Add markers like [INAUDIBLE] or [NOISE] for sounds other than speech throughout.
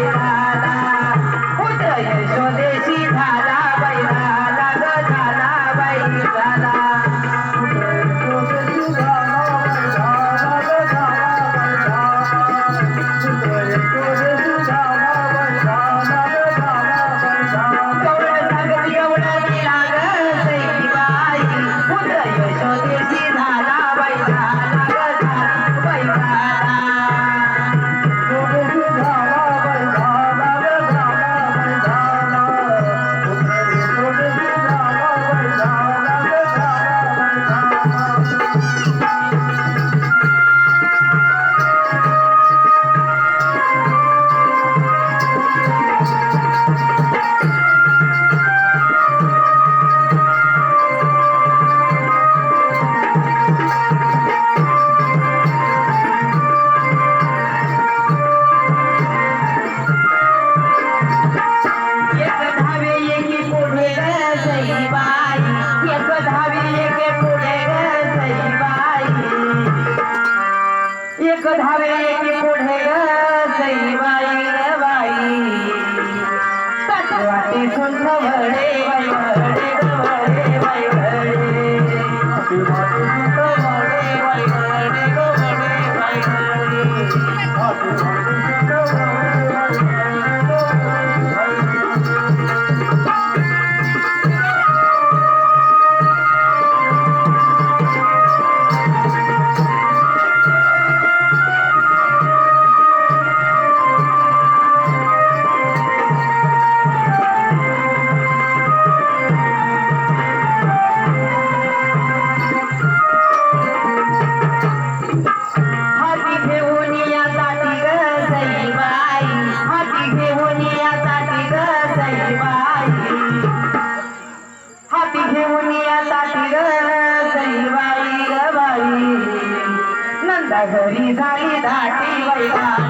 Navidad. धावे एके पुढे सई बाई एक धावे एके पुढे सई बाई एक धावे एके पुढे घरी बाई ग बाई नंदा घरी झाली धाटी वैदा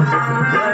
Yeah. [LAUGHS]